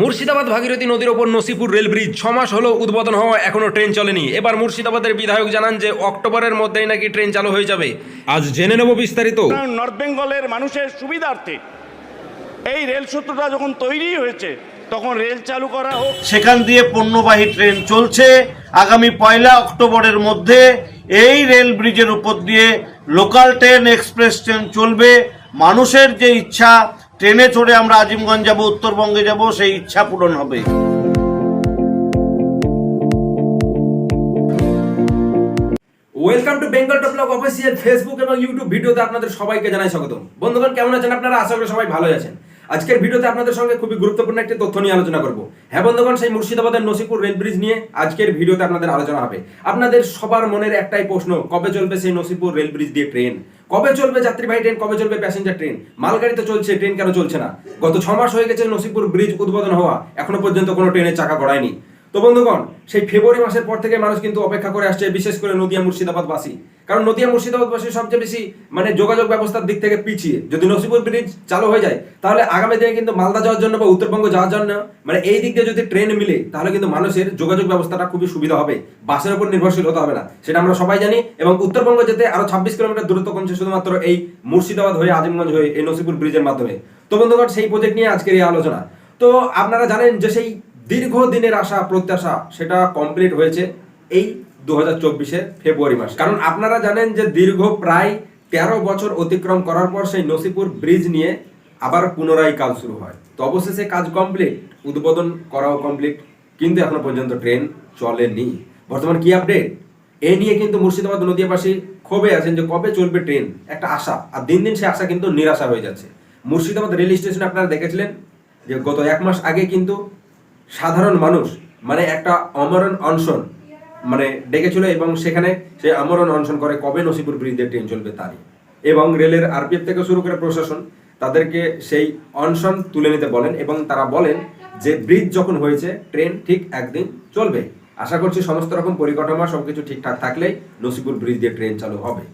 মুর্শিদাবাদ ভাগীরথী নদীর ওপর Nasipur rail bridge. ছ মাস হলো উদ্বোধন হওয়া এখনও ট্রেন চলেনি। এবার মুর্শিদাবাদের বিধায়ক জানান যে অক্টোবরের মধ্যেই নাকি ট্রেন চালু হয়ে যাবে। আজ জেনে নেব বিস্তারিত। নর্থ বেঙ্গলের মানুষের সুবিধার্থে এই রেল সূত্রটা যখন তৈরি হয়েছে তখন রেল চালু করা হোক। সেখান দিয়ে পণ্যবাহী ট্রেন চলছে। আগামী পয়লা অক্টোবরের মধ্যে এই রেল ব্রিজের উপর দিয়ে লোকাল ট্রেন এক্সপ্রেস ট্রেন চলবে। মানুষের যে ইচ্ছা ট্রেনে চড়ে আমরা আজিমগঞ্জ যাব, উত্তরবঙ্গে যাব, সেই ইচ্ছা পূরণ হবে। Welcome to Bengal top blog official Facebook এবং ইউটিউব ভিডিওতে আপনাদের সবাইকে জানাই স্বাগতম। বন্ধুগণ, কেমন আছেন আপনারা? আশা করি সবাই ভালো আছেন। আজকের ভিডিওতে আপনাদের সঙ্গে খুবই গুরুত্বপূর্ণ একটি তথ্য নিয়ে আলোচনা করব। হ্যাঁ বন্ধুগণ, সেই মুর্শিদাবাদের নসিপুর রেল ব্রিজ নিয়ে আজকের ভিডিওতে আপনাদের আলোচনা হবে। আপনাদের সবার মনের একটাই প্রশ্ন, কবে চলবে সেই নসিপুর রেল ব্রিজ দিয়ে ট্রেন? কবে চলবে যাত্রীবাহী ট্রেন? কবে চলবে প্যাসেঞ্জার ট্রেন? মালগাড়িতে চলছে, ট্রেন কেন চলছে না? গত ছ মাস হয়ে গেছে নসিপুর ব্রিজ উদ্বোধন হওয়া। এখনও পর্যন্ত কোনো ট্রেনের চাকা গড়ায়নি। তো বন্ধুগণ, সেই ফেব্রুয়ারি মাসের পর থেকে মানুষ কিন্তু অপেক্ষা করে আসছে বিশেষ করে নদিয়া মুর্শিদাবাদবাসী। কারণ নদিয়া মুর্শিদাবাদবাসী সবচেয়ে বেশি মানে যোগাযোগ ব্যবস্থার দিক থেকে পিছিয়ে। যদি নসিপুর ব্রিজ চালু হয়ে যায়, তাহলে আগামী দিনে কিন্তু মালদা যাওয়ার জন্য বা উত্তরবঙ্গ যাওয়ার জন্য মানে এই দিক দিয়ে যদি ট্রেন মিলে, তাহলে কিন্তু মানুষের যোগাযোগ ব্যবস্থাটা খুবই সুবিধা হবে। বাসের উপর নির্ভরশীল হতে হবে না, সেটা আমরা সবাই জানি। এবং উত্তরবঙ্গ যেতে আরও ছাব্বিশ কিলোমিটার দূরত্ব কমছে শুধুমাত্র এই মুর্শিদাবাদ হয়ে আজিমগঞ্জ হয়ে এই নসিপুর ব্রিজের মাধ্যমে। তো বন্ধুগণ, সেই প্রজেক্ট নিয়ে আজকের এই আলোচনা। তো আপনারা জানেন যে সেই দীর্ঘদিনের আশা, প্রত্যাশা, সেটা কমপ্লিট হয়েছে এই দু হাজার ফেব্রুয়ারি মাস। কারণ আপনারা জানেন যে দীর্ঘ প্রায় তেরো বছর অতিক্রম করার পর সেই নসিপুর ব্রিজ নিয়ে আবার পুনরায় কাজ শুরু হয়। তো অবশেষে কাজ কমপ্লিট উদ্বোধন করাও কমপ্লিট কিন্তু এখনও পর্যন্ত ট্রেন চলেনি। বর্তমান কি আপডেট এ নিয়ে কিন্তু মুর্শিদাবাদ নদীয়াবাসী ক্ষোভে আছেন যে কবে চলবে ট্রেন একটা আশা। আর দিন দিন সে আশা কিন্তু নিরাশা হয়ে যাচ্ছে। মুর্শিদাবাদ রেল স্টেশনে আপনারা দেখেছিলেন যে গত এক মাস আগে কিন্তু সাধারণ মানুষ মানে একটা অমরণ অনশন মানে ডেকেছিল এবং সেখানে সে আমরণ অনশন করে কবে নসিপুর ব্রিজ দিয়ে ট্রেন চলবে তারই। এবং রেলের আরপিএফ থেকে শুরু করে প্রশাসন, তাদেরকে সেই অনশন তুলে নিতে বলেন এবং তারা বলেন যে ব্রিজ যখন হয়েছে, ট্রেন ঠিক একদিন চলবে। আশা করছি সমস্ত রকম পরিকাঠামো সবকিছু ঠিকঠাক থাকলেই নসিপুর ব্রিজ দিয়ে ট্রেন চালু হবে।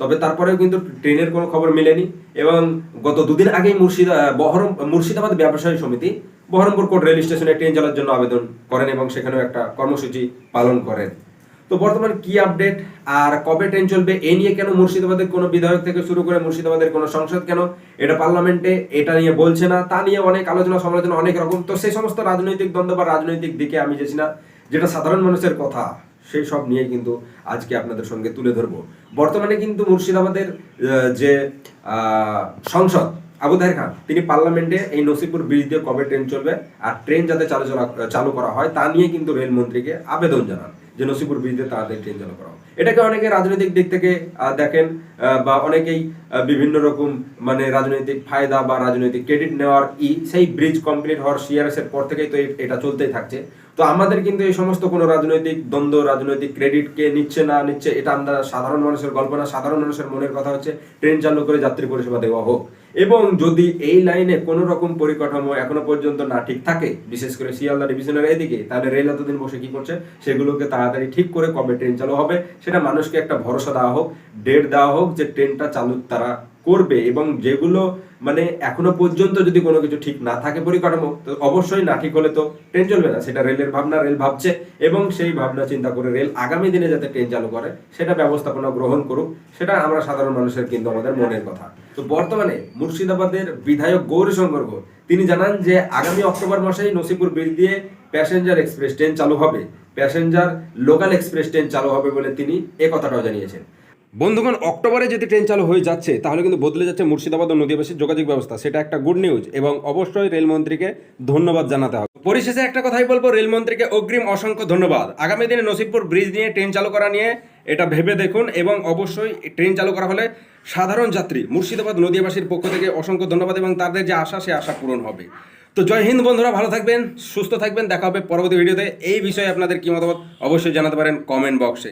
তবে তারপরেও কিন্তু ট্রেনের কোনো খবর মেলেনি এবং গত দুদিন আগেই মুর্শিদা বহরম মুর্শিদাবাদ ব্যবসায়ী সমিতি বহরমপুর কোর্ট রেল স্টেশনে ট্রেন চলার জন্য আবেদন করেন এবং সেখানেও একটা কর্মসূচি পালন করেন। তো বর্তমান কি আপডেট? আর কবে ট্রেন চলবে? এ নিয়ে কেন মুর্শিদাবাদের কোনো বিধায়ক থেকে শুরু করে মুর্শিদাবাদের কোনো সংসদ কেন? এটা পার্লামেন্টে এটা নিয়ে বলছে না, তা নিয়ে অনেক আলোচনা সমালোচনা অনেক রকম। তো সেই সমস্ত রাজনৈতিক দ্বন্দ্ব বা রাজনৈতিক দিকে আমি যেছি না, যেটা সাধারণ মানুষের কথা, সেই সব নিয়ে কিন্তু আজকে আপনাদের সঙ্গে তুলে ধরবো। বর্তমানে কিন্তু মুর্শিদাবাদের যে সংসদ আবু তাহের খান, তিনি পার্লামেন্টে এই নসিপুর ব্রিজ দিয়ে কবে ট্রেন চলবে আর ট্রেন যাতে চালু চলা- করা হয়, তা নিয়ে কিন্তু রেলমন্ত্রীকে আবেদন জানান যে নসিপুর ব্রিজ দিয়ে তাড়াতাড়ি ট্রেন চালু করা হোক। এটাকে অনেকে রাজনৈতিক দিক থেকে দেখেন বা অনেকেই বিভিন্ন রকম মানে রাজনৈতিক ফায়দা বা রাজনৈতিক ক্রেডিট নেওয়ার ই, সেই ব্রিজ কমপ্লিট হওয়ার সিআরএস এর পর থেকেই তো এটা চলতেই থাকছে তো আমাদের কিন্তু এই সমস্ত কোনো রাজনৈতিক দ্বন্দ্ব, রাজনৈতিক ক্রেডিট কে নিচ্ছে না নিচ্ছে, এটা আমরা সাধারণ মানুষের গল্প না, সাধারণ মানুষের মনের কথা হচ্ছে, ট্রেন চালু করে যাত্রী পরিষেবা দেওয়া হোক এবং যদি এই লাইনে কোনো রকম পরিকাঠামো এখনও পর্যন্ত না ঠিক থাকে, বিশেষ করে শিয়ালদা ডিভিশনের এদিকে তাহলে রেল এতদিন বসে কি করছে? সেগুলোকে তাড়াতাড়ি ঠিক করে কবে ট্রেন চালু হবে, সেটা মানুষকে একটা ভরসা দেওয়া হোক, ডেট দেওয়া হোক যে ট্রেনটা চালু তারা করবে এবং যেগুলো মানে এখনও পর্যন্ত যদি কোনো কিছু ঠিক না থাকে পরিকাঠামো, তো অবশ্যই না ঠিক হলে তো ট্রেন চলবে না। সেটা রেলের ভাবনা, রেল ভাবছে এবং সেই ভাবনা চিন্তা করে রেল আগামী দিনে যাতে ট্রেন চালু করে, সেটা ব্যবস্থাপনা গ্রহণ করুক। সেটা আমরা সাধারণ মানুষের কিন্তু আমাদের মনের কথা। তো বর্তমানে মুর্শিদাবাদের বিধায়ক গৌরীশঙ্কর ঘোষ, তিনি জানান যে আগামী অক্টোবর মাসেই নসিপুর ব্রিজ দিয়ে প্যাসেঞ্জার এক্সপ্রেস ট্রেন চালু হবে। প্যাসেঞ্জার লোকাল এক্সপ্রেস ট্রেন চালু হবে বলে তিনি এ কথাটাও জানিয়েছেন। বন্ধুগণ, অক্টোবরে যদি ট্রেন চালু হয়ে যাচ্ছে, তাহলে কিন্তু বদলে যাচ্ছে মুর্শিদাবাদ ও নদীবাসীর যোগাযোগ ব্যবস্থা। সেটা একটা গুড নিউজ এবং অবশ্যই রেলমন্ত্রীকে ধন্যবাদ জানাতে হবে। পরিশেষে একটা কথাই বলব, রেলমন্ত্রীকে অগ্রিম অসংখ্য ধন্যবাদ। আগামী দিনে নসিবপুর ব্রিজ নিয়ে ট্রেন চালু করা নিয়ে এটা ভেবে দেখুন এবং অবশ্যই ট্রেন চালু করা হলে সাধারণ যাত্রী, মুর্শিদাবাদ নদীবাসীর পক্ষ থেকে অসংখ্য ধন্যবাদ এবং তাদের যে আশা, সে আশা পূরণ হবে। তো জয় হিন্দ বন্ধুরা, ভালো থাকবেন, সুস্থ থাকবেন, দেখা হবে পরবর্তী ভিডিওতে। এই বিষয়ে আপনাদের কি মতামত, অবশ্যই জানাতে পারেন কমেন্ট বক্সে